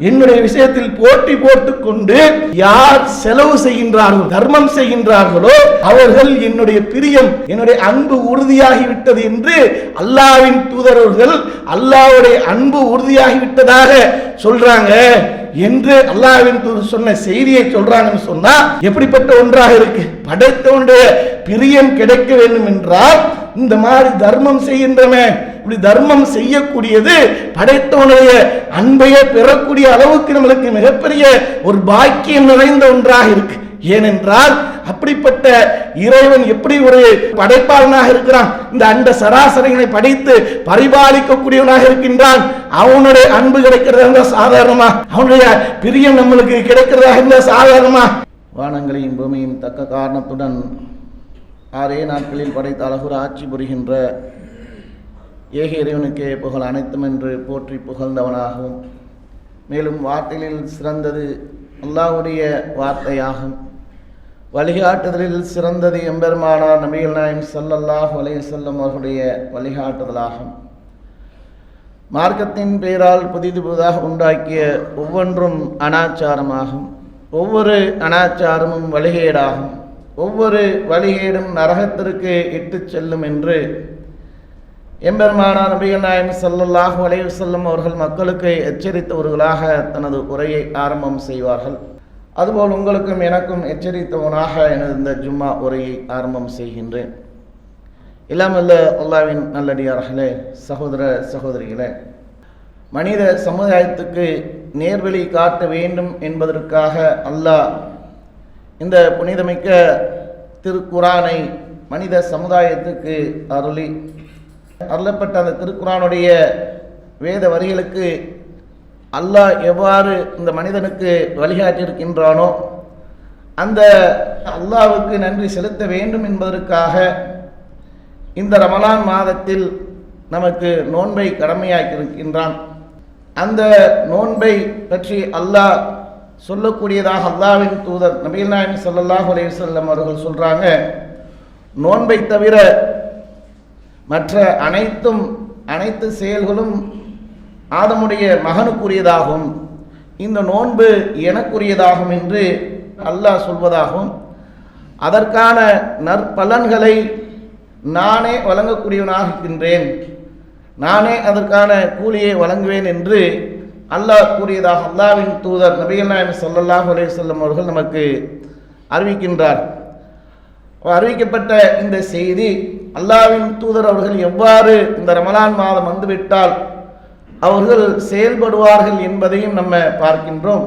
என்னுடைய விஷயத்தில் போட்டி போட்டுக் கொண்டு யார் செலவு செய்கின்றார்களோ தர்மம் செய்கின்றார்களோ அவர்கள் என்னுடைய பிரியம் என்னுடைய அன்பு உறுதியாகிவிட்டது என்று அல்லாவின் தூதரவர்கள் அல்லாவுடைய அன்பு உறுதியாகிவிட்டதாக சொல்றாங்க என்று அல்லாவின் தூதர் சொன்ன செய்தியை சொல்றாங்கன்னு சொன்னா எப்படிப்பட்ட ஒன்றாக இருக்கு? படைத்தவனுடைய பிரியம் கிடைக்க வேண்டும் என்றால் இந்த மாதிரி தர்மம் செய்கின்றவன் இப்படி தர்மம் செய்யக்கூடியது படைத்தவனுடைய அன்பையே பெறக்கூடிய அளவுக்கு நம்மளுக்கு மிகப்பெரிய ஒரு பாக்கியம் நிறைந்த ஒன்றாக இருக்கு. ஏனென்றால் அப்படிப்பட்ட இறைவன் எப்படி ஒரு படைப்பாளனாக இருக்கிறான்? இந்த அண்ட சராசரிகளை படைத்து பரிபாலிக்கக்கூடியவனாக இருக்கின்றான். அவனுடைய அன்பு கிடைக்கிறதா இருந்தா சாதாரணமா? அவனுடைய பிரியம் நம்மளுக்கு கிடைக்கிறதா இருந்தா சாதாரணமா? வானங்களையும் பூமியும் தக்க காரணத்துடன் ஆறே நாட்களில் படைத்த அழகுற ஆட்சி புரிகின்ற ஏக இறைவனுக்கே புகழ் அனைத்தும் என்று போற்றி புகழ்ந்தவனாகவும் மேலும் வார்த்தைகளில் சிறந்தது அல்லாவுடைய வார்த்தையாகும். வழிகாட்டுதலில் சிறந்தது எம்பெருமானார் நபிகள் நாயம் ஸல்லல்லாஹு வலைய செல்லும் அவர்களுடைய வழிகாட்டுதலாகும். மார்க்கத்தின் பெயரால் புதிது புதிதாக உண்டாக்கிய ஒவ்வொன்றும் அனாச்சாரமாகும். ஒவ்வொரு அனாச்சாரமும் வழிகேடாகும். ஒவ்வொரு வழிகேடும் நரகத்திற்கு இட்டுச் செல்லும் என்று எம்பெருமானார் நபிகள் நாயம் ஸல்லல்லாஹு அலைஹி செல்லும் அவர்கள் மக்களுக்கு எச்சரித்தவர்களாக தனது உரையை ஆரம்பம் செய்வார்கள். அதுபோல் உங்களுக்கும் எனக்கும் எச்சரித்தவனாக எனது இந்த ஜும்மா உரையை ஆரம்பம் செய்கின்றேன். இல்லாமல்ல அல்லாவின் நல்லடியார்களே சகோதர சகோதரிகளே மனித சமுதாயத்துக்கு நேர்வழி காட்ட வேண்டும் என்பதற்காக அல்லாஹ் இந்த புனிதமிக்க திருக்குரானை மனித சமுதாயத்துக்கு அருளி அருளப்பட்ட அந்த திருக்குறானுடைய வேத வரிகளுக்கு அல்லாஹ் எவ்வாறு இந்த மனிதனுக்கு வழிகாட்டியிருக்கின்றானோ அந்த அல்லாவுக்கு நன்றி செலுத்த வேண்டும் என்பதற்காக இந்த ரமலான் மாதத்தில் நமக்கு நோன்பை கடமையாக்கியிருக்கின்றான். அந்த நோன்பை பற்றி அல்லாஹ் சொல்லக்கூடியதாக அல்லாஹ்வின் தூதர் நபீல் நாயம் ஸல்லல்லாஹு அலைஹி அவர்கள் சொல்கிறாங்க நோன்பை தவிர மற்ற அனைத்தும் அனைத்து செயல்களும் ஆதமுடைய மகனுக்குரியதாகும். இந்த நோன்பு எனக்குரியதாகும் என்று அல்லாஹ் சொல்வதாகும். அதற்கான நற்பலன்களை நானே வழங்கக்கூடியவனாக இருக்கின்றேன். நானே அதற்கான கூலியை வழங்குவேன் என்று அல்லாஹ் கூறியதாக அல்லாவின் தூதர் நபிகள் நாயம் ஸல்லல்லாஹு அலைஹி வஸல்லம் அவர்கள் நமக்கு அறிவிக்கின்றார். அறிவிக்கப்பட்ட இந்த செய்தி அல்லாவின் தூதர் அவர்கள் எவ்வாறு இந்த ரமலான் மாதம் வந்துவிட்டால் அவர்கள் செயல்படுவார்கள் என்பதையும் நம்ம பார்க்கின்றோம்.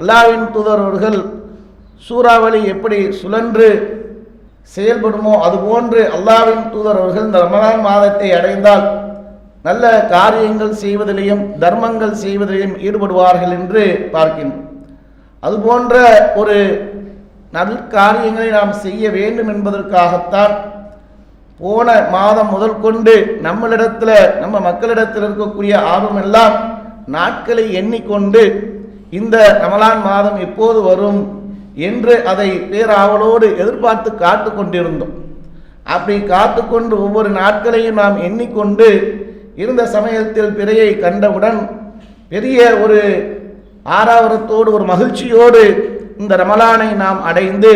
அல்லாவின் தூதர் அவர்கள் சூறாவளி எப்படி சுழன்று செயல்படுமோ அதுபோன்று அல்லாவின் தூதர் அவர்கள் இந்த ரமலான் மாதத்தை அடைந்தால் நல்ல காரியங்கள் செய்வதிலையும் தர்மங்கள் செய்வதிலையும் ஈடுபடுவார்கள் என்று பார்க்கின்றோம். அதுபோன்ற ஒரு நல் காரியங்களை நாம் செய்ய வேண்டும் என்பதற்காகத்தான் போன மாதம் முதல் கொண்டு நம்மளிடத்தில் நம்ம மக்களிடத்தில் இருக்கக்கூடிய ஆர்வம் எல்லாம் நாட்களை எண்ணிக்கொண்டு இந்த ரமலான் மாதம் எப்போது வரும் என்று அதை பேராவலோடு எதிர்பார்த்து காத்து கொண்டிருந்தோம் அப்படி காத்து கொண்டு ஒவ்வொரு நாட்களையும் நாம் எண்ணிக்கொண்டு இருந்த சமயத்தில் பிறையை கண்டவுடன் பெரிய ஒரு ஆறாவரத்தோடு ஒரு மகிழ்ச்சியோடு இந்த ரமலானை நாம் அடைந்து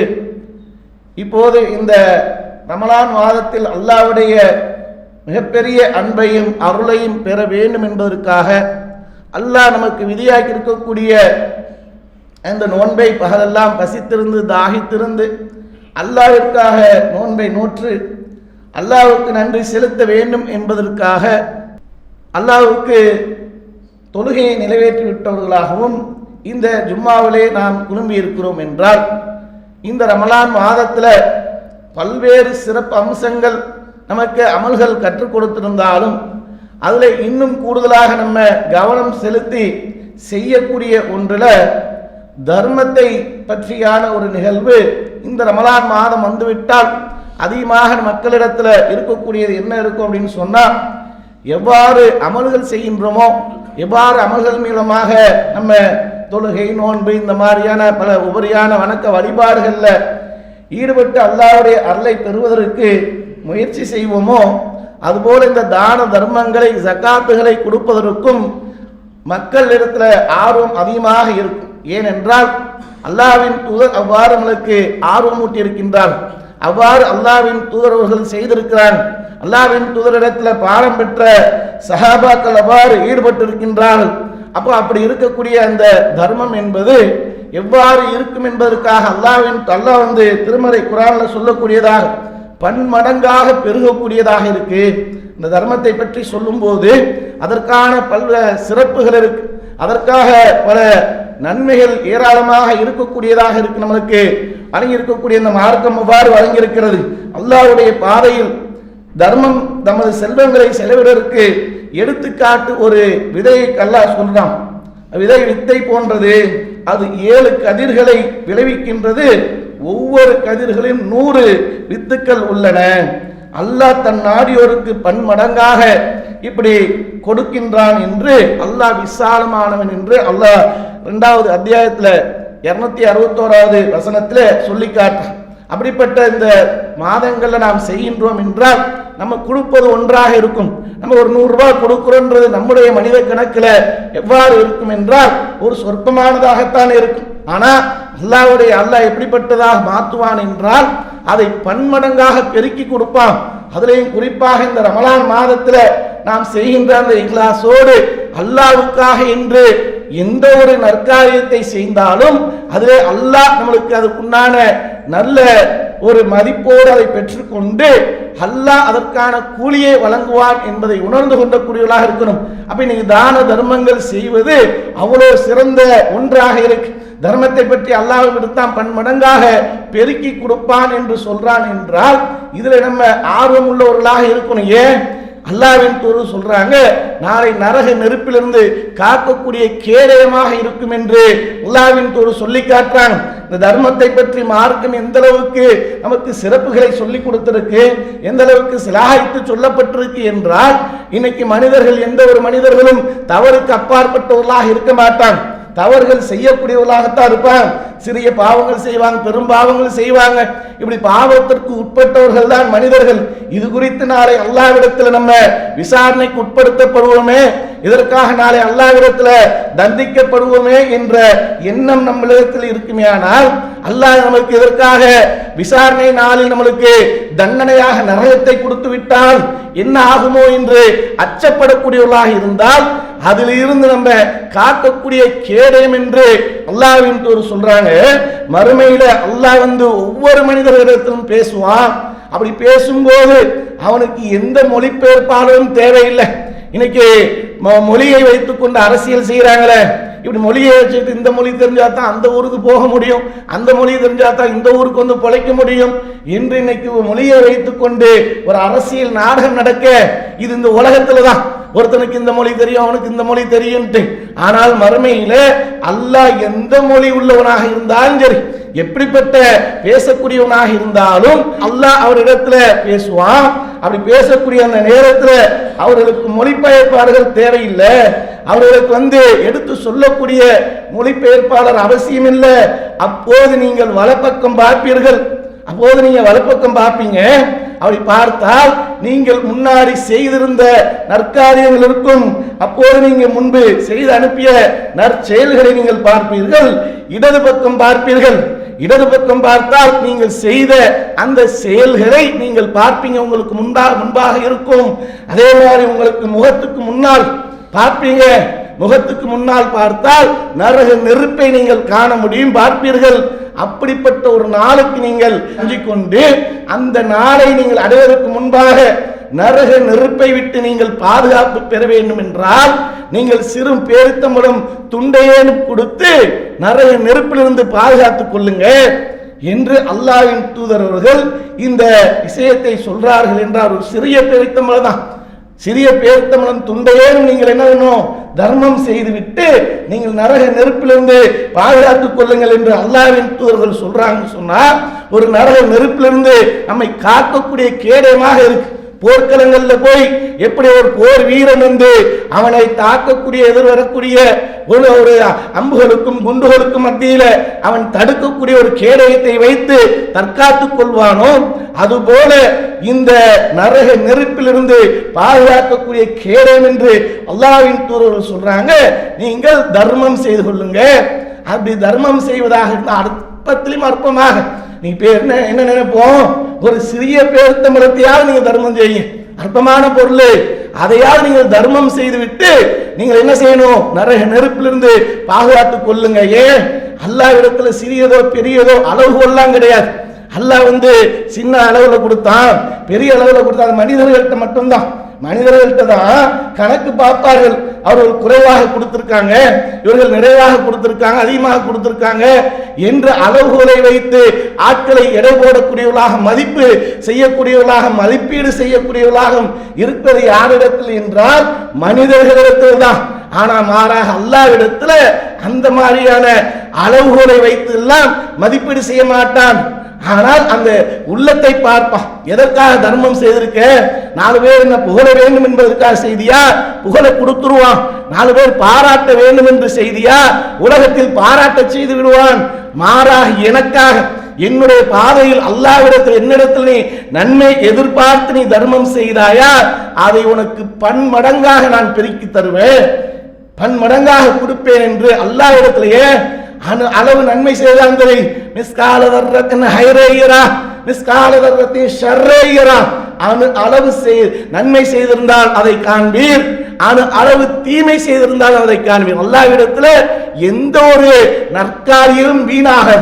இப்போது இந்த ரமலான் மாதத்தில் அல்லாவுடைய மிகப்பெரிய அன்பையும் அருளையும் பெற வேண்டும் என்பதற்காக அல்லாஹ் நமக்கு விதியாக்கி இருக்கக்கூடிய அந்த நோன்பை பகலெல்லாம் பசித்திருந்து தாகித்திருந்து அல்லாவிற்காக நோன்பை நூற்று அல்லாவுக்கு நன்றி செலுத்த வேண்டும் என்பதற்காக அல்லாஹுக்கு தொழுகையை நிறைவேற்றி விட்டவர்களாகவும் இந்த ஜும்மாவிலே நாம் குழும்பி இருக்கிறோம் என்றால் இந்த ரமலான் மாதத்தில் பல்வேறு சிறப்பு அம்சங்கள் நமக்கு அமல்கள் கற்றுக் கொடுத்திருந்தாலும் அதில் இன்னும் கூடுதலாக நம்ம கவனம் செலுத்தி செய்யக்கூடிய ஒன்றில் தர்மத்தை பற்றியான ஒரு நிகழ்வு இந்த ரமலான் மாதம் வந்துவிட்டால் அதிகமாக மக்களிடத்தில் இருக்கக்கூடியது என்ன இருக்கும் அப்படின்னு சொன்னால் எவ்வாறு அமல்கள் செய்கின்றோமோ எவ்வாறு அமல்கள் மூலமாக நம்ம தொழுகை நோன்பு இந்த மாதிரியான பல உபரியான வணக்க வழிபாடுகளில் ஈடுபட்டு அல்லாவுடைய அருளை பெறுவதற்கு முயற்சி செய்வோமோ அதுபோல இந்த தான தர்மங்களை ஜக்காத்துகளை கொடுப்பதற்கும் மக்கள் இடத்துல ஆர்வம் அதிகமாக இருக்கும். ஏனென்றால் அல்லாவின் தூதர் அவ்வாறு நம்மளுக்கு ஆர்வமூட்டி இருக்கின்றார் அவ்வாறு அல்லாவின் தூதரவர்கள் செய்திருக்கிறான் அல்லாவின் தூதரிடத்தில் பாடம் பெற்ற சஹாபாக்கள் அவ்வாறு ஈடுபட்டு இருக்கின்றார்கள் அப்போ அப்படி இருக்கக்கூடிய அந்த தர்மம் என்பது எவ்வாறு இருக்கும் என்பதற்காக அல்லாவின் அல்லாஹ் வந்து திருமறை குரானில் சொல்லக்கூடியதாக பன்மடங்காக பெருகக்கூடியதாக இருக்கு. இந்த தர்மத்தை பற்றி சொல்லும்போது அதற்கான பல சிறப்புகள் இருக்கு. அதற்காக பல நன்மைகள் ஏராளமாக இருக்கக்கூடியதாக இருக்கு. நம்மளுக்கு வழங்கி இருக்கக்கூடிய இந்த மார்க்கம் எவ்வாறு வழங்கியிருக்கிறது. அல்லாஹ்வுடைய பாதையில் தர்மம் தமது செல்வங்களை செலவிடற்கு எடுத்துக்காட்டு ஒரு விதையை கல்லா சொல்றான். விதை வித்தை போன்றது அது ஏழு கதிர்களை விளைவிக்கின்றது. ஒவ்வொரு கதிர்களிலும் நூறு வித்துக்கள் உள்ளன. அல்லாஹ் தன் நாடியோருக்கு பன்மடங்காக இப்படி கொடுக்கின்றான் என்று அல்லாஹ் விசாலமானவன் என்று அல்லாஹ் இரண்டாவது அத்தியாயத்தில் இருநூத்தி அறுபத்தோராவது வசனத்தில் சொல்லி காட்டுறான். அப்படிப்பட்ட இந்த மாதங்களில் நாம் செய்கின்றோம் என்றால் நம்ம கொடுப்பது ஒன்றாக இருக்கும். நம்ம ஒரு நூறுரூவா கொடுக்குறோன்றது நம்முடைய மனித கணக்கில் எவ்வாறு இருக்கும் என்றால் ஒரு சொற்பமானதாகத்தான் இருக்கும். ஆனால் அல்லாவுடைய அல்லாஹ் எப்படிப்பட்டதாக மாற்றுவான் என்றால் அதை பன்மடங்காக பெருக்கி கொடுப்பான். அதுலேயும் குறிப்பாக இந்த ரமலான் மாதத்தில் நாம் செய்கின்ற அந்த இக்லாசோடு அல்லாஹ்வுக்காக என்று எந்த ஒரு நற்காரியத்தை செய்தாலும் அதிலே அல்லாஹ் நம்மளுக்கு அதுக்குண்டான நல்ல ஒரு மதிப்போடு அதை பெற்றுக்கொண்டு அல்லாஹ் அதற்கான கூலியை வழங்குவான் என்பதை உணர்ந்து கொண்டக்கூடியவர்களாக இருக்கணும். அப்ப நீங்க தான தர்மங்கள் செய்வது அவ்வளோ சிறந்த ஒன்றாக இருக்கு. தர்மத்தை பற்றி அல்லாஹ் விடுத்தான் பன்மடங்காக பெருக்கி கொடுப்பான் என்று சொல்றான் என்றால் இதுல நம்ம ஆர்வம் உள்ளவர்களாக இருக்கணும். ஏன்? அல்லாவின் தூரு சொல்றாங்க நாளை நரக நெருப்பிலிருந்து காக்கக்கூடிய கேடயமாக இருக்கும் என்று அல்லாவின் தூரு சொல்லி காட்டுறாங்க. இந்த தர்மத்தை பற்றி மார்க்கம் எந்த அளவுக்கு நமக்கு சிறப்புகளை சொல்லி கொடுத்திருக்கு எந்த அளவுக்கு சிலாகித்து சொல்லப்பட்டிருக்கு என்றால் இன்னைக்கு மனிதர்கள் எந்த ஒரு மனிதர்களும் தவறுக்கு அப்பாற்பட்டவர்களாக இருக்க மாட்டாங்க. தவறுகள் செய்யக்கூடியவர்களாகத்தான் இருப்பாங்க சிறிய பாவங்கள் செய்வாங்க பெரும் பாவங்கள் செய்வாங்க. இப்படி பாவத்திற்கு உட்பட்டவர்கள் தான் மனிதர்கள். இது குறித்து நாளை அல்லாவிடத்தில் நம்ம விசாரணைக்கு உட்படுத்தப்படுவோமே. இதற்காக நாளை அல்லாவிடத்தில் தண்டிக்கப்படுவோமே என்ற எண்ணம் நம்மளிடத்தில் இருக்குமே ஆனால் அல்லாஹ் நமக்கு இதற்காக விசாரணை நாளில் நம்மளுக்கு தண்டனையாக நரகத்தை கொடுத்து விட்டால் என்ன ஆகுமோ என்று அச்சப்படக்கூடியவர்களாக இருந்தால் அதில் இருந்து நம்ம காக்கக்கூடிய கேடயம் என்று அல்லாவின் ஒரு சொல்றாங்க. மறுமையில அல்லாஹ் வந்து ஒவ்வொரு மனிதர்களிடத்திலும் பேசுவான். அப்படி பேசும்போது அவனுக்கு எந்த மொழிபெயர்ப்பாளரும் தேவையில்லை. இன்னைக்கு மொழியை வைத்துக்கொண்டு அரசியல் செய்கிறாங்களே இப்படி மொழியை வச்சுட்டு இந்த மொழி தெரிஞ்சா தான் அந்த ஊருக்கு போக முடியும். அந்த மொழி தெரிஞ்சா தான் இந்த ஊருக்கு வந்து பிழைக்க முடியும். என்று இன்னைக்கு மொழியை வைத்துக்கொண்டு ஒரு அரசியல் நாடகம் நடக்க இது இந்த உலகத்துல தான் ஒருத்தனுக்கு இந்த மொழி தெரியும் அவனுக்கு இந்த மொழி தெரியும்ட்டு. ஆனால் மறுமையில அல்லாஹ் எந்த மொழி உள்ளவனாக இருந்தாலும் சரி எப்படிப்பட்ட பேசக்கூடியவனாக இருந்தாலும் அல்லாஹ் அவரிடத்துல பேசுவான். அப்படி பேசக்கூடிய அந்த நேரத்தில் அவர்களுக்கு மொழிபெயர்ப்பாளர்கள் தேவையில்லை. அவர்களுக்கு வந்து எடுத்து சொல்லக்கூடிய மொழிபெயர்ப்பாளர் அவசியம் இல்லை அப்போது நீங்கள் வலப்பக்கம் பார்ப்பீர்கள். அப்போது நீங்கள் வலப்பக்கம் பார்ப்பீங்க. அப்படி பார்த்தால் நீங்கள் முன்னாடி செய்திருந்த நற்காரியங்கள் இருக்கும். அப்போது நீங்கள் முன்பு செய்து அனுப்பிய நற்செயல்களை நீங்கள் பார்ப்பீர்கள். இடது பக்கம் பார்ப்பீர்கள். இடது பக்கம் பார்த்தால் நீங்கள் செய்த அந்த செயல்களை நீங்கள் பார்ப்பீங்க உங்களுக்கு முன்பாக முன்பாக இருக்கும். அதே மாதிரி உங்களுக்கு முகத்துக்கு முன்னால் பார்ப்பீங்க. முகத்துக்கு முன்னால் பார்த்தால் நரக நெருப்பை நீங்கள் காண முடியும். பார்ப்பீர்கள். அப்படிப்பட்ட ஒரு நாளுக்கு நீங்கள் அஞ்சிக் கொண்டு அந்த நாளை நீங்கள் அடைவதற்கு முன்பாக நரக நெருப்பை விட்டு நீங்கள் பாதுகாப்பு பெற வேண்டும் என்றால் நீங்கள் சிறு பேரித்தம்பளம் துண்டையேனும் கொடுத்து நரக நெருப்பிலிருந்து பாதுகாத்துக் கொள்ளுங்க என்று அல்லாவின் தூதர் அவர்கள் இந்த விஷயத்தை சொல்றார்கள் என்றால் ஒரு சிறிய பேரித்தம்பளம் தான். சிறிய பேர்த்தமலம் துண்டையேனும் நீங்கள் என்ன வேணும்? தர்மம் செய்துவிட்டு நீங்கள் நரக நெருப்பிலிருந்து பாதுகாத்துக் கொள்ளுங்கள் என்று அல்லாவின் தூதர்கள் சொல்றாங்கன்னு சொன்னா ஒரு நரக நெருப்பிலிருந்து நம்மை காக்கக்கூடிய கேடயமாக இருக்கு. போர்க்களங்கள்ல போய் எப்படி ஒரு போர் வீரன் வந்து அவனை தாக்கக்கூடிய எதிர்வரக்கூடிய ஒரு ஒரு அம்புகளுக்கும் குண்டுகளுக்கும் மத்தியில அவன் தடுக்கக்கூடிய ஒரு கேடயத்தை வைத்து தற்காத்துக் கொள்வானோ? அதுபோல இந்த நரக நெருப்பிலிருந்து பாதுகாக்கக்கூடிய கேடயம் என்று அல்லாவின் தூதர்கள் சொல்றாங்க. நீங்கள் தர்மம் செய்து கொள்ளுங்க. அப்படி தர்மம் செய்வதாக இருந்தால் அற்பத்திலும் அற்பமாக நீ பேர் என்ன என்ன நினைப்போம்? ஒரு சிறிய பேருத்தமிழத்தையாவது நீங்க தர்மம் செய்யுங்க. அற்பமான பொருள். அதையாவது நீங்கள் தர்மம் செய்துவிட்டு நீங்கள் என்ன செய்யணும்? நரக நெருப்பிலிருந்து பாதுகாத்து கொள்ளுங்க. ஏன்? அல்லாஹ் இடத்துல சிறியதோ பெரியதோ அளவுகோல்லாம் கிடையாது. அல்லாஹ் வந்து சின்ன அளவில் கொடுத்தான் பெரிய அளவில் கொடுத்தான். மனிதர்கள்ட்ட மட்டும்தான். மனிதர்கள்ட்ட தான் கணக்கு பார்ப்பார்கள். அவர்கள் குறைவாக கொடுத்திருக்காங்க. இவர்கள் நிறைவாக கொடுத்திருக்காங்க அதிகமாக கொடுத்திருக்காங்க என்ற அளவுகளை வைத்து ஆட்களை எடை போடக்கூடியவர்களாக மதிப்பு செய்யக்கூடியவர்களாக மதிப்பீடு செய்யக்கூடியவர்களாக இருப்பது யாரிடத்தில் என்றால் மனிதர்களிடத்தில் தான். ஆனால் மாறாக அல்லாவிடத்தில் அந்த மாதிரியான அளவுகோலை வைத்து எல்லாம் மதிப்பீடு செய்ய மாட்டான். ஆனால் அந்த உள்ளத்தை பார்ப்பான் எதற்காக தர்மம் செய்திருக்க? நாலு பேர் என்ன புகழ வேண்டும் என்பதற்காக செய்தியா? புகழை கொடுத்துருவான். நாலு பேர் பாராட்ட வேண்டும் என்று செய்தியா? உலகத்தில் பாராட்ட செய்து விடுவான். மாறாக எனக்காக என்னுடைய பாதையில் அல்லாவிடத்தில் என்னிடத்தில் நீ நன்மை எதிர்பார்த்து நீ தர்மம் செய்தாயா? அதை உனக்கு பன்மடங்காக நான் பெருக்கி தருவேன். பன்மடங்காக கொடுப்பேன் என்று அல்லாவிடத்திலேயே அளவு நன்மை செய்தான் தரை மிஸ்கால தர்ரத்தின் ஹைரேயரா மிஸ்கால தர்ரத்தின் ஷர்ரேயரா. அணு அளவு செய் நன்மை செய்திருந்தால் அதை காண்பீர். அணு அளவு தீமை செய்திருந்தால் அதை காண்பீர். அல்லாவிடத்துல எந்த ஒரு நற்காரியும் வீணாக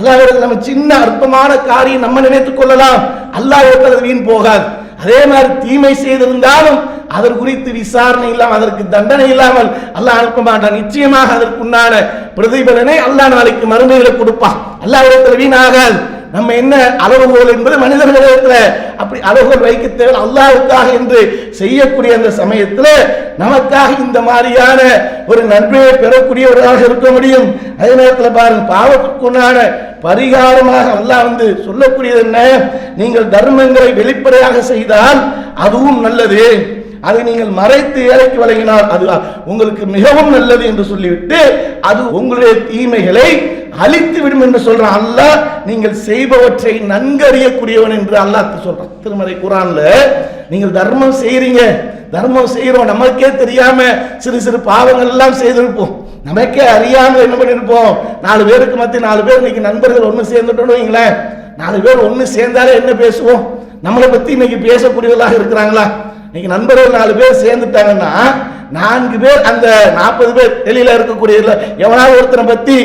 அல்லாவிடத்தில் நம்ம சின்ன அற்பமான காரியம் நம்ம நினைத்துக் கொள்ளலாம். அல்லாவிடத்தில் அது வீண் போகாது. அதே மாதிரி தீமை செய்திருந்தாலும் அதற்கு குறித்து விசாரணை இல்லாமல் அதற்கு தண்டனை இல்லாமல் அல்லாஹ் அனுப்ப மாட்டான். நிச்சயமாக அதற்குண்டான பிரதிபலனை அல்லாஹ் நாளைக்கு மறுமையில கொடுப்பான். அல்லாஹ் வீணாகாது. நம்ம என்ன அளவுகோல் என்பது மனிதர்களிடத்துல அப்படி அளவுகோல் வைக்க தேவை அல்லாவுக்காக என்று செய்யக்கூடிய அந்த சமயத்தில் நமக்காக இந்த மாதிரியான ஒரு நன்மையை பெறக்கூடியவர்களாக இருக்க முடியும். அதே நேரத்தில் பாருங்க பாவத்துக்குண்டான பரிகாரமாக அல்லாஹ் வந்து சொல்லக்கூடியது என்ன? நீங்கள் தர்மங்களை வெளிப்படையாக செய்தால் அதுவும் நல்லது. அதை நீங்கள் மறைத்து ஏழைக்கு வழங்கினால் அது உங்களுக்கு மிகவும் நல்லது என்று சொல்லிவிட்டு அது உங்களுடைய தீமைகளை அழித்து விடும் என்று சொல்றான் அல்லாஹ் நீங்கள் செய்பவற்றை நன்கு அறியக்கூடியவன் என்று அல்லாஹ் சொல்றான். திருமறை குரான்ல நீங்கள் தர்மம் செய்யறீங்க தர்மம் செய்யறோம் நமக்கே தெரியாம சிறு சிறு பாவங்கள் எல்லாம் செய்திருப்போம். நமக்கே அறியாம என்ன பண்ணிருப்போம்? நாலு பேருக்கு மத்திய நாலு பேர் இன்னைக்கு நண்பர்கள் ஒன்று சேர்ந்துட்டோம்னு வைங்களேன். நாலு பேர் ஒன்று சேர்ந்தாலே என்ன பேசுவோம்? நம்மளை பத்தி இன்னைக்கு பேசக்கூடியவர்களாக இருக்கிறாங்களா? இன்னைக்கு நண்பர்கள் நாலு பேர் சேர்ந்துட்டாங்கன்னா நான்கு பேர் அந்த நாற்பது பேர் வெளியில இருக்கக்கூடிய எவனாவது ஒருத்தனை பத்தி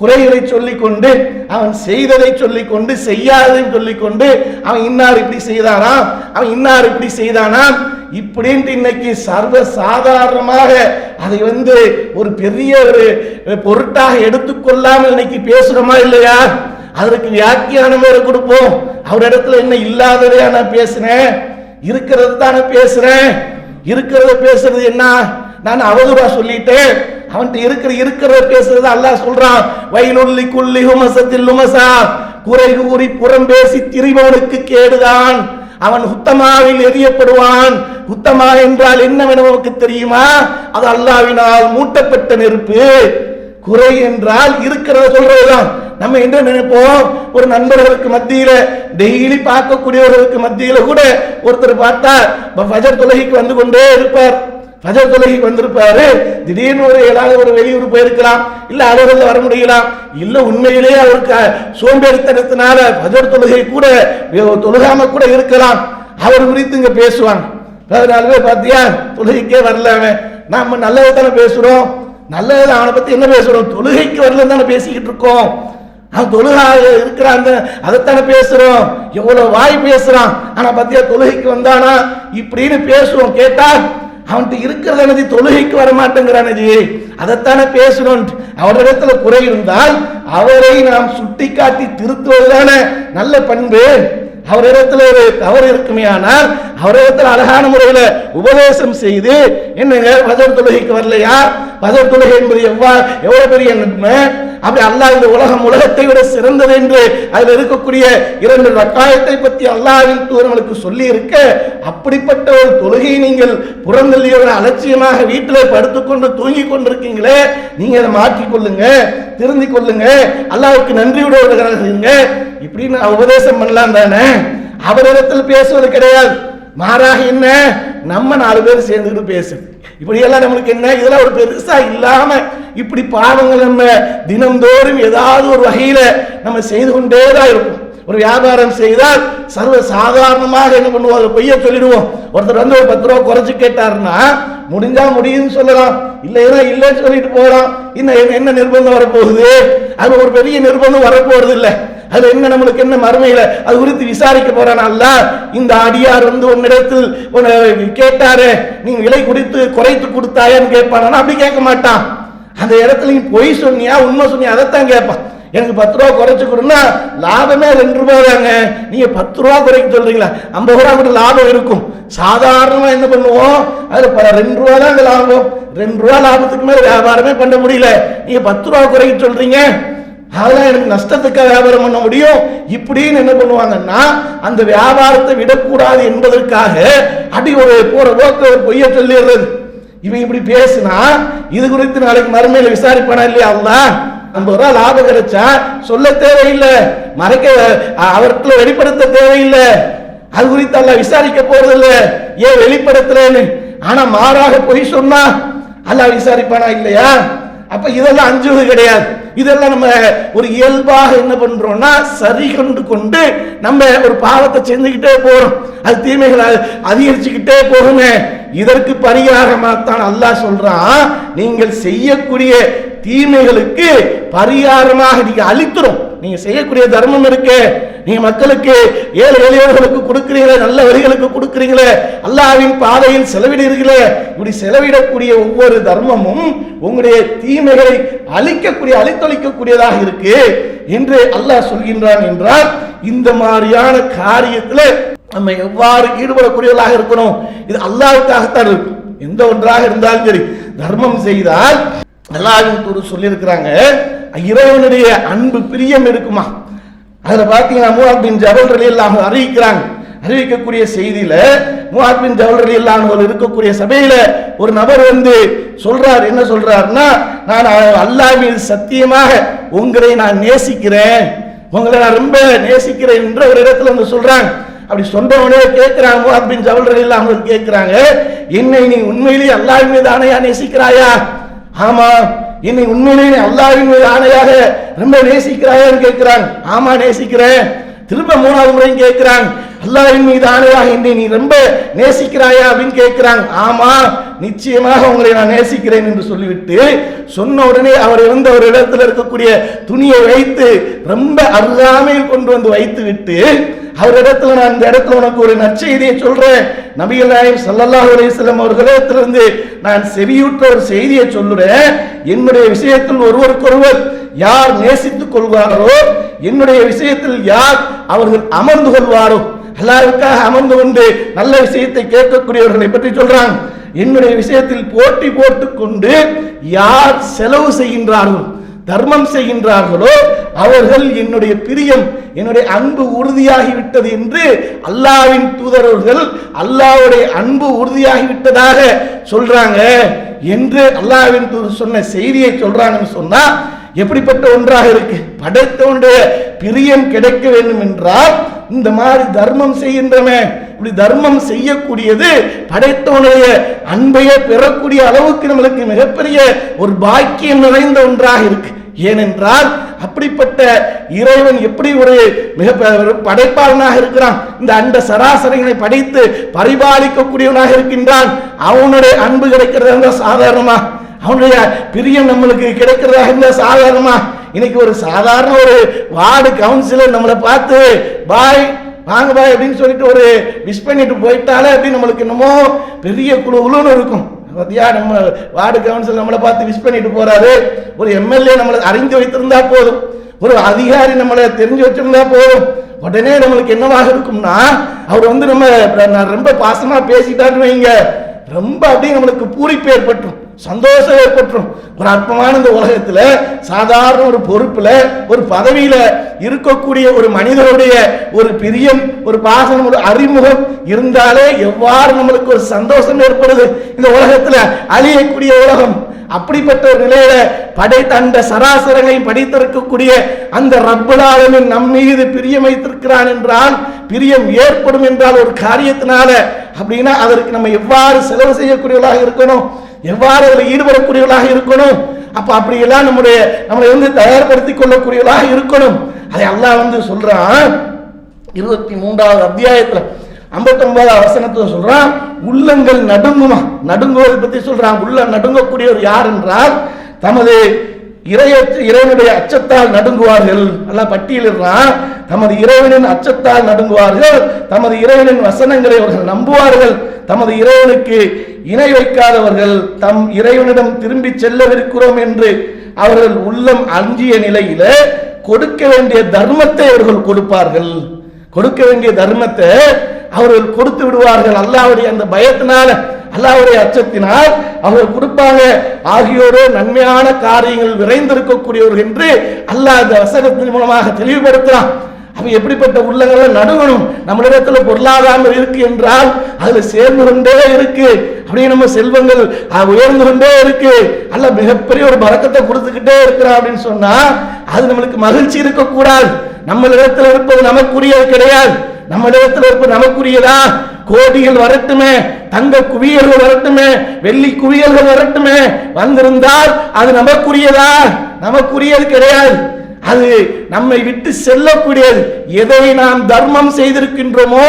குறைகளை சொல்லிக்கொண்டு அவன் செய்ததை சொல்லிக்கொண்டு செய்யாததை சொல்லிக்கொண்டு அவன் இன்னார் இப்படி செய்தானா அவன் இன்னார் இப்படி செய்தானா இப்படின்ட்டு இன்னைக்கு சர்வ சாதாரணமாக அதை வந்து ஒரு பெரிய ஒரு பொருட்டாக எடுத்துக்கொள்ளாமல் இன்னைக்கு பேசுறோமா இல்லையா? அதற்கு வியாக்கியானம் வேற கொடுப்போம். அவர் இடத்துல என்ன இல்லாததையா நான் பேசுனேன்? இருக்கிறது தானே பேசுறேன். இருக்கிறத பேசுறது என்ன? நான் அவதூறா சொல்லிட்டேன். அவன்கிட்ட இருக்கிற இருக்கிறத பேசுறது அல்லாஹ் சொல்றான். வயலுள்ளி குள்ளி ஹுமசத்தில் லுமசா குறை கூறி புறம் பேசி திரிபவனுக்கு கேடுதான். அவன் உத்தமாவில் எரியப்படுவான் உத்தமா என்றால் என்னவென நமக்கு தெரியுமா? அது அல்லாவினால் மூட்டப்பட்ட நெருப்பு. குறை என்றால் இருக்கிறத சொல்றதுதான். நம்ம என்ன நினைப்போம்? ஒரு நண்பர்களுக்கு மத்தியில டெய்லி பார்க்கக்கூடியவர்களுக்கு மத்தியில கூட ஒருத்தர் பார்த்தா பஜர் தொலகிக்கு வந்து கொண்டே இருப்பார். ஃபஜர் தொலகிக்கு வந்திருப்பாரு. திடீர்னு ஒரு ஏதாவது ஒரு வெளியூர் போயிருக்கலாம் இல்ல அலுவலகத்தில் வர முடியலாம் இல்ல உண்மையிலேயே அவருக்கு சோம்பேறித்தனத்தினால ஃபஜர் தொழுகை கூட தொழுகாம கூட இருக்கலாம். அவர் குறித்து இங்க பேசுவாங்க. பதினாலு பேர் பார்த்தியா? தொழுகைக்கே வரல அவன். நாம நல்ல தானே பேசுறோம். நல்லது அவனை பத்தி என்ன பேசுறோம்? தொழுகைக்கு வரல தானே பேசிக்கிட்டு இருக்கோம். அவன் தொழுகாக இருக்கிறாங்க. அதைத்தானே பேசுறோம். எவ்வளவு வாய் பேசுறான். ஆனா பத்தியா தொழுகைக்கு வந்தானா? இப்படின்னு பேசுவோம் கேட்டா அவன்கிட்ட இருக்கிறத எனது தொழுகைக்கு வர மாட்டேங்கிறானது அதைத்தானே பேசணும் அவரிடத்துல குறை இருந்தால் அவரை நாம் சுட்டி காட்டி திருத்துவது தானே நல்ல பண்பு. அவரிடத்துல ஒரு தவறு இருக்குமே ஆனால் அவரிடத்துல அழகான முறையில் உபதேசம் செய்து என்னங்க பதர் தொழுகைக்கு வரலையா? பதர் தொழுகை என்பது எவ்வா எவ்வளவு பெரிய நன்மை? அப்படி அல்லாஹ் இந்த உலகம் உலகத்தை விட சிறந்தது என்று அதில் இருக்கக்கூடிய இரண்டு ரக்காயத்தை பற்றி அல்லாஹின் தூரங்களுக்கு சொல்லி இருக்க அப்படிப்பட்ட ஒரு தொழுகையை நீங்கள் புறந்தள்ளியோட அலட்சியமாக வீட்டில் படுத்துக்கொண்டு தூங்கி கொண்டிருக்கீங்களே நீங்க அதை மாற்றிக் கொள்ளுங்க திருந்தி கொள்ளுங்க அல்லாவுக்கு நன்றியோட இருங்க. இப்படின்னு உபதேசம் பண்ணலாம் தானே? அவரிடத்தில் பேசுவது கிடையாது. மாறாக என்ன? நம்ம நாலு பேர் சேர்ந்துக்கிட்டு பேசுது. இப்படியெல்லாம் நம்மளுக்கு என்ன? இதெல்லாம் ஒரு பெருசா இல்லாம இப்படி பாவங்கள் நம்ம தினந்தோறும் ஏதாவது ஒரு வகையில நம்ம செய்து கொண்டே தான் இருப்போம். ஒரு வியாபாரம் செய்தால் சர்வ சாதாரணமாக என்ன பண்ணுவோம்? அதை பொய்ய சொல்லிடுவோம். ஒருத்தர் வந்து ஒரு பத்து ரூபா குறைச்சு கேட்டாருன்னா முடிஞ்சா முடியும்னு சொல்லலாம். இல்லைன்னா இல்லைன்னு சொல்லிட்டு போகலாம் இன்னும் என்ன- என்ன நிர்பந்தம் வரப்போகுது? அது ஒரு பெரிய நிர்பந்தம் வரப்போறது இல்லை. அது என்ன நம்மளுக்கு என்ன மறுமையில? அது குறித்து விசாரிக்க போறான்? அல்ல இந்த அடியார் வந்து உன்னிடத்தில் உன்னை கேட்டாரு நீ விலை குறித்து குறைத்து கொடுத்தாயான்னு கேட்பானா. அப்படி கேட்க மாட்டான். அந்த இடத்துல நீ பொய் சொன்னியா உண்மை சொன்னியா அதைத்தான் கேட்பான். எனக்கு பத்து ரூபா குறைச்சு கொடுன்னா லாபமே ரெண்டு ரூபாய் தாங்க நீங்க பத்து ரூபா குறைக்க சொல்றீங்களா? ஐம்பது ரூபா கூட லாபம் இருக்கும். சாதாரணமா என்ன பண்ணுவோம்? அது பல ரெண்டு ரூபா தான் லாபம். ரெண்டு ரூபா லாபத்துக்கு மேல வியாபாரமே பண்ண முடியல. நீங்க பத்து ரூபா குறைக்க சொல்றீங்க. அதெல்லாம் எனக்கு நஷ்டத்துக்காக வியாபாரம் பண்ண முடியும். இப்படின்னு என்ன பண்ணுவாங்கன்னா அந்த வியாபாரத்தை விடக்கூடாது என்பதற்காக அடி ஒரு போற போக்க ஒரு பொய்ய சொல்லிடுறது. இவன் இப்படி பேசினா இது குறித்து நாளைக்கு மறுமையில விசாரிப்பானா இல்லையா? அல்லாஹ். ஐம்பது ரூபா லாபம் கிடைச்சா சொல்ல தேவையில்லை. மறைக்க அவர்களை வெளிப்படுத்த தேவையில்லை. அது குறித்து அல்ல விசாரிக்க போறதில்ல. ஏன் வெளிப்படுத்துறேன்னு ஆனா மாறாக பொய் சொன்னா அல்லாஹ் விசாரிப்பானா இல்லையா? அப்ப இதெல்லாம் அஞ்சுவது கிடையாது. இதெல்லாம் நம்ம ஒரு இயல்பாக என்ன பண்றோம்னா சரி கொண்டு கொண்டு நம்ம ஒரு பாவத்தை செஞ்சுக்கிட்டே போறோம். அது தீமைகள் அதிகரிச்சுக்கிட்டே போகுமே. இதற்கு பரிகாரமாகத்தான் அல்லாஹ் சொல்றான். நீங்கள் செய்யக்கூடிய தீமைகளுக்கு பரிகாரமாக நீங்க அளித்துரும். நீங்க செய்யக்கூடிய தர்மம் இருக்கு. நீங்க மக்களுக்கு ஏழை எளியவர்களுக்கு கொடுக்கிறீங்களே நல்ல வரிகளுக்கு கொடுக்கிறீங்களே அல்லாவின் பாதையில் செலவிடுகிறீர்களே இப்படி செலவிடக்கூடிய ஒவ்வொரு தர்மமும் உங்களுடைய தீமைகளை அழிக்கக்கூடிய அழித்தொழிக்கக்கூடியதாக இருக்கு என்று அல்லாஹ் சொல்கின்றான் என்றால் இந்த மாதிரியான காரியத்துல நம்ம எவ்வாறு ஈடுபடக்கூடியவர்களாக இருக்கணும்? இது அல்லாவுக்காகத்தான் இருக்கும். எந்த ஒன்றாக இருந்தாலும் சரி தர்மம் செய்தால் அல்லாஹ்வின் சொல்லியிருக்கிறாங்க இறைவனுடைய அன்பு பிரியம் இருக்குமா? அதில் பார்த்தீங்கன்னா மூவாத் பின் ஜபல் ரலி அறிவிக்கிறாங்க. அறிவிக்கக்கூடிய செய்தியில மூவாத் பின் ஜபல் ரலி அல்லாஹ் இருக்கக்கூடிய சபையில ஒரு நபர் வந்து சொல்றார். என்ன சொல்றாருன்னா நான் அல்லாஹ் மீது சத்தியமாக உங்களை நான் நேசிக்கிறேன். உங்களை நான் ரொம்ப நேசிக்கிறேன் என்ற ஒரு இடத்துல வந்து சொல்றாங்க. அப்படி சொன்னவனே கேட்கிறாங்க மூவாத் பின் ஜபல் ரலி அல்லாஹ் கேட்கிறாங்க என்னை நீ உண்மையிலேயே அல்லாஹ் மீது ஆணையா நேசிக்கிறாயா? ஆமா என்னை உண்மையிலேயே அல்லாவின் மீது ஆணையாக ரொம்ப நேசிக்கிறாயான்னு கேட்கிறாங்க ஆமா நேசிக்கிறேன். திரும்ப மூணாவது முறையும் கேட்கிறாங்க அல்லாவின் மீது ஆணையாக என்னை நீ ரொம்ப நேசிக்கிறாயா அப்படின்னு கேட்கிறாங்க. ஆமா நிச்சயமாக உங்களை நான் நேசிக்கிறேன் என்று சொல்லிவிட்டு சொன்ன உடனே அவர் இருந்த ஒரு இடத்துல இருக்கக்கூடிய துணியை வைத்து ரொம்ப அருகாமையில் கொண்டு வந்து வைத்து விட்டு அவரிடத்துல நான் இந்த இடத்துல உனக்கு ஒரு நற்செய்தியை சொல்றேன். நபிகள் நாயம் சல்லல்லாஹ் அலைஹி அவர்களிடத்திலிருந்து நான் செவியுற்ற ஒரு செய்தியை சொல்லுறேன். என்னுடைய விஷயத்தில் ஒருவருக்கொருவர் யார் நேசித்துக் கொள்வாரோ என்னுடைய விஷயத்தில் யார் அவர்கள் அமர்ந்து கொள்வாரோ அல்லாஹ்வுக்காக அமர்ந்து கொண்டு நல்ல விஷயத்தை கேட்கக்கூடியவர்களை பற்றி சொல்றாங்க. என்னுடைய விஷயத்தில் போட்டி போட்டு கொண்டு யார் செலவு செய்கின்றார்களோ தர்மம் செய்கின்றார்களோ அவர்கள் என்னுடைய பிரியம் என்னுடைய அன்பு உறுதியாகிவிட்டது என்று அல்லாவின் தூதரவர்கள் அல்லாவுடைய அன்பு உறுதியாகிவிட்டதாக சொல்றாங்க என்று அல்லாவின் தூதர் சொன்ன செய்தியை சொல்றாங்கன்னு சொன்னா எப்படிப்பட்ட ஒன்றாக இருக்கு? படைத்தவனுடைய பிரியம் கிடைக்க வேண்டும் என்றால் இந்த மாதிரி தர்மம் செய்கின்றமே. இப்படி தர்மம் செய்யக்கூடியது படைத்தவனுடைய அன்பையே பெறக்கூடிய அளவுக்கு நம்மளுக்கு மிகப்பெரிய ஒரு பாக்கியம் நிறைந்த ஒன்றாக இருக்கு. ஏனென்றால் அப்படிப்பட்ட இறைவன் எப்படி ஒரு மிக படைப்பாளனாக இருக்கிறான்? இந்த அண்ட சராசரிகளை படைத்து பரிபாலிக்கக்கூடியவனாக இருக்கின்றான். அவனுடைய அன்பு கிடைக்கிறதா சாதாரணமா? அவனுடைய பிரியம் நம்மளுக்கு கிடைக்கிறதா இருந்தா சாதாரணமா? இன்னைக்கு ஒரு சாதாரண ஒரு வார்டு கவுன்சிலர் நம்மளை பார்த்து பாய் வாங்க பாய் அப்படின்னு சொல்லிட்டு ஒரு விஷ் பண்ணிட்டு போயிட்டாலே அப்படின்னு நம்மளுக்கு என்னமோ பெரிய குழு குழுன்னு இருக்கும். பார்த்தியா நம்ம வார்டு கவுன்சில் நம்மளை பார்த்து விஷ் பண்ணிட்டு போறாரு. ஒரு எம்எல்ஏ நம்மளை அறிந்து வைத்திருந்தா போதும். ஒரு அதிகாரி நம்மளை தெரிஞ்சு வச்சிருந்தா போதும். உடனே நம்மளுக்கு என்னவாக இருக்கும்னா அவர் வந்து நம்ம நான் ரொம்ப பாசமா பேசிட்டாருன்னு வைங்க. ரொம்ப அப்படியே நம்மளுக்கு பூரிப்பு ஏற்பட்டுரும். சந்தோஷம் ஏற்பட்டுரும். ஒரு அற்பமான இந்த உலகத்தில் சாதாரண ஒரு பொறுப்பில் ஒரு பதவியில் இருக்கக்கூடிய ஒரு மனிதனுடைய ஒரு பிரியம் ஒரு பாசனம் ஒரு அறிமுகம் இருந்தாலே எவ்வாறு நம்மளுக்கு ஒரு சந்தோஷம் ஏற்படுது? இந்த உலகத்தில் அழியக்கூடிய உலகம் அப்படிப்பட்ட ஒரு நிலையில படைத்த அந்த சராசரங்களை படித்திருக்கக்கூடிய அந்த ரப்பலாளனின் நம் மீது பிரியம் வைத்திருக்கிறான் என்றால் பிரியம் ஏற்படும் என்றால் ஒரு காரியத்தினால அப்படின்னா அதற்கு நம்ம எவ்வாறு செலவு செய்யக்கூடியவர்களாக இருக்கணும்? எவ்வாறு அதில் ஈடுபடக்கூடியவர்களாக இருக்கணும்? அப்ப அப்படியெல்லாம் நம்முடைய நம்மளை வந்து தயார்படுத்திக் கொள்ளக்கூடியவர்களாக இருக்கணும். அதை அல்லாஹ் வந்து சொல்றான். இருபத்தி மூன்றாவது அத்தியாயத்துல ஐம்பத்தொன்பதாவது வசனத்துல சொல்றான் உள்ளங்கள் நடுங்குமா? நடுங்குவதை பத்தி சொல்றான். உள்ள நடுங்கக்கூடியவர் யார் என்றால் தமது இறைய இறைவனுடைய அச்சத்தால் நடுங்குவார்கள். நல்லா பட்டியலிடுறான். தமது இறைவனின் அச்சத்தால் நடுங்குவார்கள். தமது இறைவனின் வசனங்களை அவர்கள் நம்புவார்கள். தமது இறைவனுக்கு இணை வைக்காதவர்கள் தம் இறைவனிடம் திரும்பி செல்லவிருக்கிறோம் என்று அவர்கள் உள்ளம் அஞ்சிய நிலையில கொடுக்க வேண்டிய தர்மத்தை அவர்கள் கொடுப்பார்கள். கொடுக்க வேண்டிய தர்மத்தை அவர்கள் கொடுத்து விடுவார்கள். அல்லாவுடைய அந்த பயத்தினால அல்லாவுடைய அச்சத்தினால் அவர்கள் கொடுப்பாங்க. ஆகியோரோ நன்மையான காரியங்கள் விரைந்திருக்கக்கூடியவர்கள் என்று அல்லாஹ் அந்த வசனத்தின் மூலமாக தெளிவுபடுத்தலாம் அப்போ எப்படிப்பட்ட உள்ளங்களை நடுவணும்? நம்மளிடத்துல பொருளாதாரம் இருக்கு என்றால் அதில் சேர்ந்து கொண்டே இருக்கு. அப்படியே நம்ம செல்வங்கள் உயர்ந்து கொண்டே இருக்கு. அல்ல மிகப்பெரிய ஒரு பறக்கத்தை கொடுத்துக்கிட்டே இருக்கிறா அப்படின்னு சொன்னா அது நம்மளுக்கு மகிழ்ச்சி இருக்கக்கூடாது. நம்மளிடத்தில் இருப்பது நமக்குரியது கிடையாது. நம்மளிடத்தில் இருப்பது நமக்குரியதா? கோடிகள் வரட்டுமே தங்க குவியல்கள் வரட்டுமே வெள்ளி குவியல்கள் வரட்டுமே. வந்திருந்தால் அது நமக்குரியதா? நமக்குரியது கிடையாது. அது நம்மை விட்டு செல்லக்கூடியது. எதை நாம் தர்மம் செய்திருக்கின்றோமோ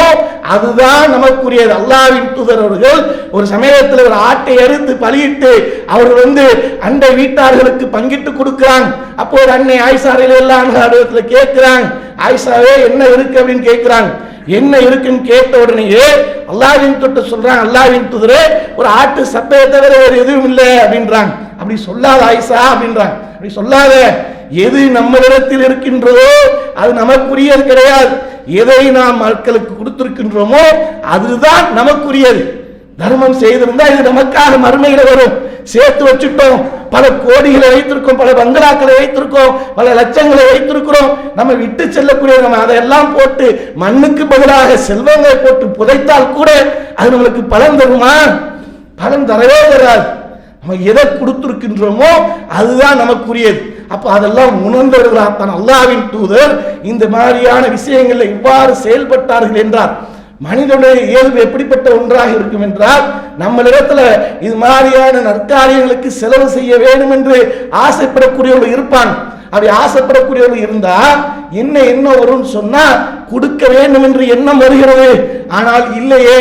அதுதான் நமக்குரியது. அல்லாவின் தூதர் அவர்கள் ஒரு சமயத்தில் ஒரு ஆட்டை அறுத்து பலியிட்டு அவர்கள் வந்து அண்டை வீட்டார்களுக்கு பங்கிட்டு கொடுக்கிறாங்க அப்போ ஒரு அன்னை ஆயிஷாரில் எல்லாம் இடத்துல கேட்கிறாங்க ஆயிஷாவே என்ன இருக்கு? அப்படின்னு கேட்கிறாங்க என்ன இருக்குன்னு கேட்ட உடனேயே அல்லாவின் தொட்டு சொல்றாங்க அல்லாவின் தூதரே ஒரு ஆட்டு சப்பையை தவிர வேறு எதுவும் இல்லை அப்படின்றாங்க அப்படி சொல்லாத ஆயிஷா அப்படின்றாங்க அப்படி சொல்லாத. எது நம்மளிடத்தில் இருக்கின்றதோ அது நமக்குரியது கிடையாது. எதை நாம் மக்களுக்கு கொடுத்திருக்கின்றோமோ அதுதான் நமக்குரியது. தர்மம் செய்திருந்தா இது நமக்காக மறுமையில வரும். சேர்த்து வச்சுட்டோம். பல கோடிகளை வைத்திருக்கோம் பல பங்களாக்களை வைத்திருக்கோம் பல லட்சங்களை வைத்திருக்கிறோம். நம்ம விட்டு செல்லக்கூடிய நம்ம அதையெல்லாம் போட்டு மண்ணுக்கு பதிலாக செல்வங்களை போட்டு புதைத்தால் கூட அது நம்மளுக்கு பலன் தருமா? பலன் தரவே தராது. நம்ம எதை கொடுத்துருக்கின்றோமோ அதுதான் நமக்குரியது. அப்போ அதெல்லாம் உணர்ந்தவர்களாகத்தான் அல்லாவின் தூதர் இந்த மாதிரியான விஷயங்களில் இவ்வாறு செயல்பட்டார்கள் என்றார். மனிதனுடைய இயல்பு எப்படிப்பட்ட ஒன்றாக இருக்கும் என்றால் நம்மளிடத்துல இது மாதிரியான நற்காரியங்களுக்கு செலவு செய்ய வேண்டும் என்று ஆசைப்படக்கூடியவர்கள் இருப்பான் அப்படி ஆசைப்படக்கூடியவர்கள் இருந்தா என்ன என்ன வரும்னு சொன்னா கொடுக்க வேண்டும் என்று எண்ணம் வருகிறது. ஆனால் இல்லையே.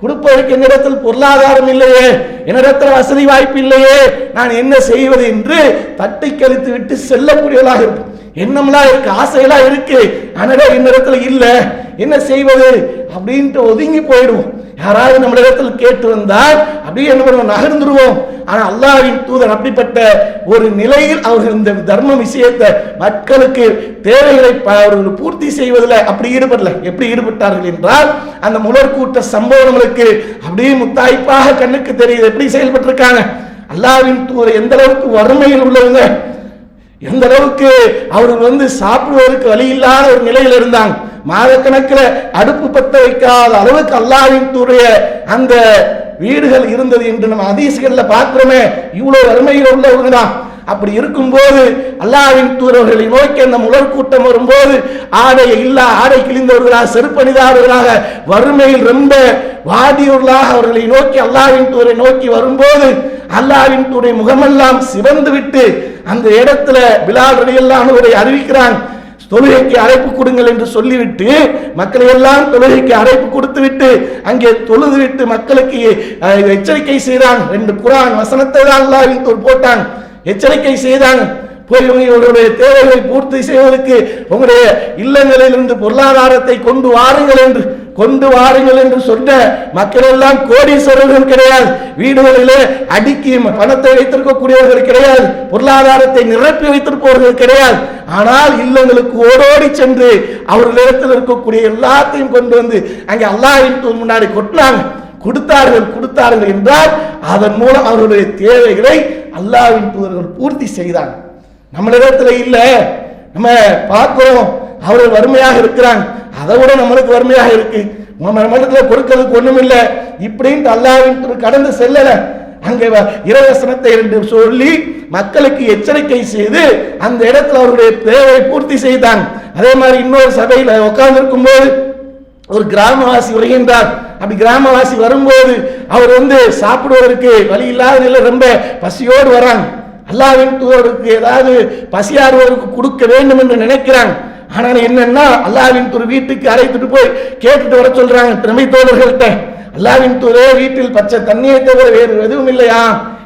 கொடுப்பதற்கு என்னிடத்தில் பொருளாதாரம் இல்லையே என்னிடத்தில் வசதி வாய்ப்பு இல்லையே நான் என்ன செய்வது என்று தட்டி கழித்து விட்டு செல்லக்கூடியவர்களாக இருக்கும் எண்ணம்லாம் இருக்கு? ஆசையெல்லாம் இருக்கு. ஆனால் இடத்துல இல்லை. என்ன செய்வது? அப்படின்ட்டு ஒதுங்கி போயிடுவோம். யாராவது நம்ம இடத்துல கேட்டு வந்தால் அப்படியே என்ன பண்ணுவோம்? நகர்ந்துருவோம். ஆனா அல்லாஹ்வின் தூதர் அப்படிப்பட்ட ஒரு நிலையில் அவர்கள் இந்த தர்ம விஷயத்தை மக்களுக்கு தேவைகளை ப- அவர்கள் பூர்த்தி செய்வதில் அப்படி ஈடுபடல. எப்படி ஈடுபட்டார்கள் என்றால் அந்த முலர்கூட்ட சம்பவங்களுக்கு அப்படியே முத்தாய்ப்பாக கண்ணுக்கு தெரியுது. எப்படி செயல்பட்டிருக்காங்க? அல்லாவின் தூதர் எந்த அளவுக்கு வறுமையில் உள்ளவங்க? எந்த அளவுக்கு அவர்கள் வந்து சாப்பிடுவதற்கு வழி இல்லாத ஒரு நிலையில் இருந்தாங்க. மாதக்கணக்கில் அடுப்பு பத்த வைக்காத அளவுக்கு அல்லாவின் துறைய அந்த வீடுகள் இருந்தது என்று நம்ம அதிசயங்களில் பார்க்கிறோமே. இவ்வளவு வறுமையில் உள்ளவங்க தான் அப்படி இருக்கும்போது அல்லாவின் தூரவர்களை நோக்கி அந்த முதல் கூட்டம் வரும்போது ஆடை இல்லா ஆடை கிழிந்தவர்களாக செருப்பணிதாரர்களாக வறுமையில் ரொம்ப வாடியவர்களாக அவர்களை நோக்கி அல்லாவின் தூரை நோக்கி வரும்போது அல்லாவின் தூரை முகமெல்லாம் சிவந்து விட்டு அந்த இடத்துல பிலால் எல்லாம் அவரை அறிவிக்கிறான். தொழுகைக்கு அழைப்பு கொடுங்கள் என்று சொல்லிவிட்டு மக்களை எல்லாம் தொழுகைக்கு அழைப்பு கொடுத்து விட்டு அங்கே தொழுது விட்டு மக்களுக்கு எச்சரிக்கை செய்தான். ரெண்டு குரான் வசனத்தை தான் அல்லாவின் தூர் போட்டான். எச்சரிக்கை செய்தாங்க போய் உங்களுடைய தேவைகளை பூர்த்தி செய்வதற்கு உங்களுடைய இல்லங்களில் இருந்து பொருளாதாரத்தை கொண்டு வாருங்கள் என்று கொண்டு வாருங்கள் என்று சொன்ன மக்கள் எல்லாம் கோடீஸ்வரர்கள் கிடையாது. வீடுகளிலே அடுக்கி பணத்தை வைத்திருக்கக்கூடியவர்கள் கிடையாது. பொருளாதாரத்தை நிரப்பி வைத்திருப்பவர்கள் கிடையாது. ஆனால் இல்லங்களுக்கு ஓடோடி சென்று அவர்களிடத்தில் இருக்கக்கூடிய எல்லாத்தையும் கொண்டு வந்து அங்கே அல்லாஹின் முன்னாடி கொட்டினாங்க. கொடுத்தார்கள் கொடுத்தார்கள் என்றால் அதன் மூலம் அவர்களுடைய தேவைகளை அல்லாவின் தூதர்கள் பூர்த்தி செய்தாங்க. நம்மளிடத்துல இல்ல. நம்ம பார்க்கிறோம். அவர்கள் வறுமையாக இருக்கிறாங்க. அதை விட நம்மளுக்கு வறுமையாக இருக்கு. நம்ம நம்மளிடத்துல கொடுக்கிறதுக்கு ஒண்ணும் இல்லை இப்படின்ட்டு அல்லாவின் கடந்து செல்லல. அங்கே வ- என்று சொல்லி மக்களுக்கு எச்சரிக்கை செய்து அந்த இடத்துல அவருடைய தேவையை பூர்த்தி செய்தாங்க. அதே மாதிரி இன்னொரு சபையில உட்கார்ந்து இருக்கும்போது ஒரு கிராமவாசி வருகின்றார். அப்படி கிராமவாசி வரும்போது அவர் வந்து சாப்பிடுவதற்கு வழி இல்லாத நிலை ரொம்ப பசியோடு வராங்க. அல்லாவின் தூதருக்கு ஏதாவது பசியாறுவதற்கு கொடுக்க வேண்டும் என்று நினைக்கிறாங்க. ஆனால் என்னன்னா அல்லாவின் தூர் வீட்டுக்கு அழைத்துட்டு போய் கேட்டுட்டு வர சொல்றாங்க திறமை தோழர்கள்ட்ட. அல்லாவின் தூரே வீட்டில் பச்சை தண்ணியை தவிர வேறு எதுவும் இல்லையா?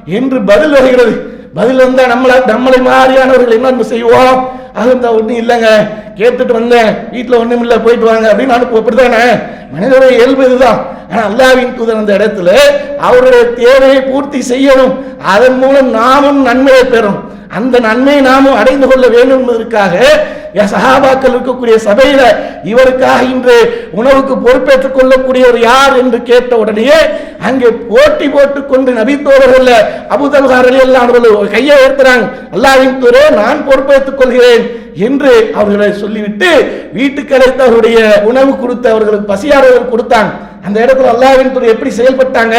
என்று பதில் வருகிறது. பதில் வந்தா நம்மளை நம்மளை மாதிரியானவர்கள் என்ன செய்வோம். அது ஒன்றும் இல்லைங்க. கேட்டுட்டு வந்தேன். வீட்டில் ஒன்றும் இல்லை போயிட்டு வாங்க அப்படின்னு அனுப்பு அப்படித்தானே? மனிதரை இயல்பு இதுதான். ஆனால் அல்லாவின் தூதர் அந்த இடத்துல அவருடைய தேவையை பூர்த்தி செய்யணும். அதன் மூலம் நாமும் நன்மையை பெறும். அந்த நன்மையை நாமும் அடைந்து கொள்ள வேண்டும் என்பதற்காக சஹாபாக்கள் இருக்கக்கூடிய சபையில இவருக்காக இன்று உணவுக்கு பொறுப்பேற்றுக் கொள்ளக்கூடியவர் யார் என்று கேட்ட உடனே அங்கே போட்டி போட்டுக் கொண்டு நபித்தோழர்கள் அபுதல்காரர்கள் எல்லாம் கையை ஏற்றுறாங்க அல்லாவின் தூரே நான் பொறுப்பேற்றுக் கொள்கிறேன் என்று அவர்களை சொல்லிவிட்டு வீட்டுக்கு அழைத்து அவருடைய உணவு கொடுத்து அவர்களுக்கு பசியாரவர்கள் கொடுத்தாங்க. அந்த இடத்துல அல்லாவின் துறை எப்படி செயல்பட்டாங்க?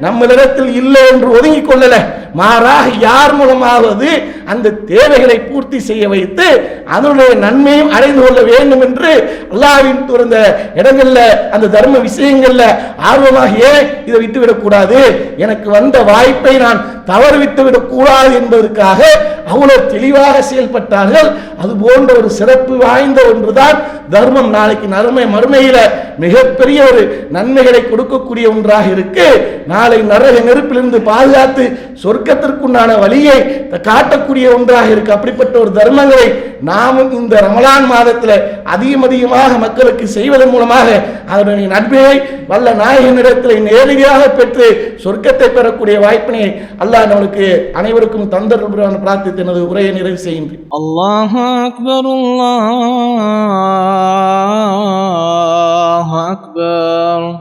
நம்ம இடத்தில் இல்லை என்று ஒதுங்கி கொள்ளல. மாறாக யார் மூலமாவது அந்த தேவைகளை பூர்த்தி செய்ய வைத்து அதனுடைய நன்மையும் அடைந்து கொள்ள வேண்டும் என்று அல்லாவின் துறந்த இடங்கள்ல அந்த தர்ம விஷயங்கள்ல ஆர்வமாக ஏன் இதை விட்டுவிடக் கூடாது எனக்கு வந்த வாய்ப்பை நான் தவறு விட்டு விடக் கூடாது என்பதற்காக அவ்வளவு தெளிவாக செயல்பட்டார்கள். அது போன்ற ஒரு சிறப்பு வாய்ந்த ஒன்றுதான் தர்மம். நாளைக்கு நறுமை மறுமையில மிகப்பெரிய ஒரு நன்மைகளை கொடுக்கக்கூடிய ஒன்றாக இருக்கு. நாளை நரக நெருப்பிலிருந்து பாதுகாத்து சொர்க்கத்திற்குண்டான வழியை காட்டக்கூடிய ஒன்றாக இருக்கு. அப்படிப்பட்ட ஒரு தர்மங்களை நாமும் இந்த ரமலான் மாதத்தில் அதிகம் அதிகமாக மக்களுக்கு செய்வதன் மூலமாக அதனுடைய நன்மையை வல்ல நாயகனிடத்தில் நேரடியாக பெற்று சொர்க்கத்தை பெறக்கூடிய வாய்ப்பினை அல்லாஹ் நம்மளுக்கு அனைவருக்கும் தந்தர் சேர்த்து எனது உரையை நிறைவு செய்கின்றேன். அல்லாஹ் அக்பர் அல்லாஹ் அக்பர்.